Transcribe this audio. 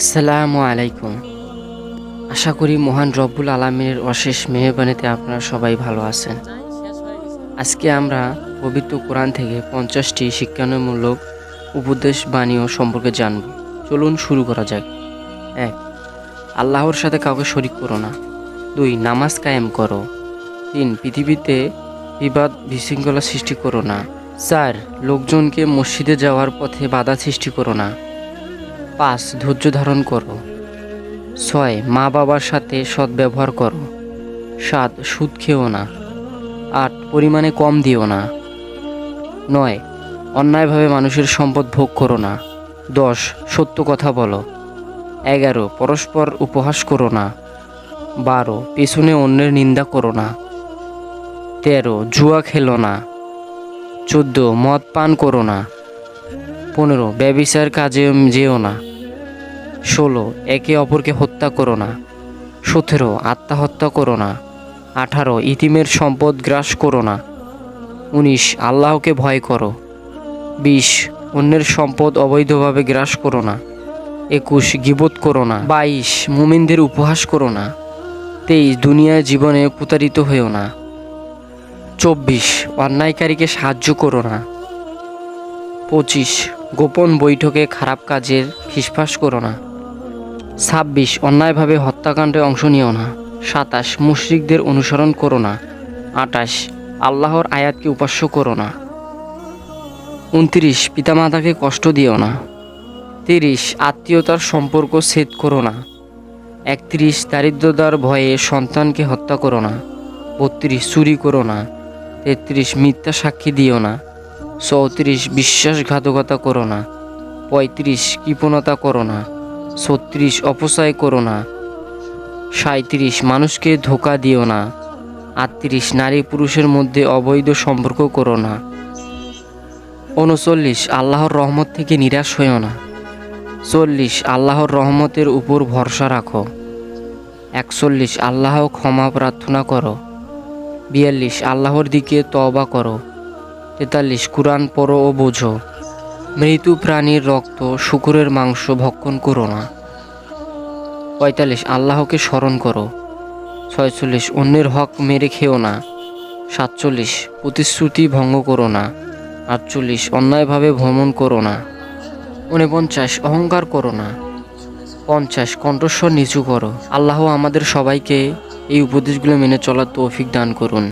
আসসালামু আলাইকুম। আশা করি মহান রব্বুল আলমীর অশেষ মেহরবানিতে আপনারা সবাই ভালো আছেন। আজকে আমরা পবিত্র কোরআন থেকে পঞ্চাশটি শিক্ষামূলক উপদেশ বাণী ও সম্পর্কে জানব। চলুন শুরু করা যাক। এক, আল্লাহর সাথে কাউকে শরিক করো না। দুই, নামাজ কায়েম করো। তিন, পৃথিবীতে বিবাদ বিশৃঙ্খলা সৃষ্টি করো না। চার, লোকজনকে মসজিদে যাওয়ার পথে বাধা সৃষ্টি করো না। পাঁচ ধৈর্য ধারণ করো। ছয়, মা বাবার সাথে সৎ ব্যবহার করো। সাত, সুদ খেও না। আট, পরিমাণে কম দিও না। নয়, অন্যায়ভাবে মানুষের সম্পদ ভোগ করো না। দশ, সত্য কথা বলো। এগারো, পরস্পর উপহাস করো না। বারো, পেছনে অন্যের নিন্দা করো না। তেরো, জুয়া খেলো না। চোদ্দ, মদ পান করো না। পনেরো ব্যবিচার কাজে যেও না। ষোলো, একে অপরকে হত্যা করো না। সতেরো, আত্মহত্যা করো না। আঠারো, ইতিমের সম্পদ গ্রাস করো না। উনিশ, আল্লাহকে ভয় করো। বিশ, অন্যের সম্পদ অবৈধভাবে গ্রাস করো না। একুশ, গিবত করো না। বাইশ, মুমিনদের উপহাস করো না। তেইশ দুনিয়ার জীবনে প্রতারিত হয়েও না। চব্বিশ, অন্যায়কারীকে সাহায্য করো না। পঁচিশ, গোপন বৈঠকে খারাপ কাজের ফিসফাস করো না। ছাব্বিশ, অন্যায়ভাবে হত্যাকাণ্ডে অংশ নিও না। সাতাশ, মুশরিকদের অনুসরণ করো না। আটাশ আল্লাহর আয়াতকে উপাস্য করো না। উনত্রিশ, পিতামাতাকে কষ্ট দিও না। তিরিশ, আত্মীয়তার সম্পর্ক ছেদ করো না। একত্রিশ, দারিদ্রতার ভয়ে সন্তানকে হত্যা করো না। বত্রিশ, চুরি করো না। তেত্রিশ, মিথ্যা সাক্ষী দিও না। চৌত্রিশ, বিশ্বাসঘাতকতা করো না। পঁয়ত্রিশ, কৃপণতা করো না। ছত্রিশ অপচয় করো না। সাঁত্রিশ মানুষকে ধোকা দিও না। আটত্রিশ, নারী পুরুষের মধ্যে অবৈধ সম্পর্ক করো না। উনচল্লিশ, আল্লাহর রহমত থেকে নিরাশ হইও না। চল্লিশ, আল্লাহর রহমতের উপর ভরসা রাখো। একচল্লিশ, আল্লাহ ক্ষমা প্রার্থনা করো। বিয়াল্লিশ, আল্লাহর দিকে তবা করো। তেতাল্লিশ, কোরআন পড়ো ও বোঝো। মৃত্যু প্রাণীর রক্ত, শুকুরের মাংস ভক্ষণ করো না। পঁয়তাল্লিশ, আল্লাহকে স্মরণ করো। ছয়চল্লিশ, অন্যের হক মেরে খেও না। সাতচল্লিশ, প্রতিশ্রুতি ভঙ্গ করো না। আটচল্লিশ, অন্যায়ভাবে ভ্রমণ করো না। উনপঞ্চাশ, অহংকার করো না। পঞ্চাশ, কণ্ঠস্বর নিচু করো। আল্লাহ আমাদের সবাইকে এই উপদেশগুলো মেনে চলার তৌফিক দান করুন।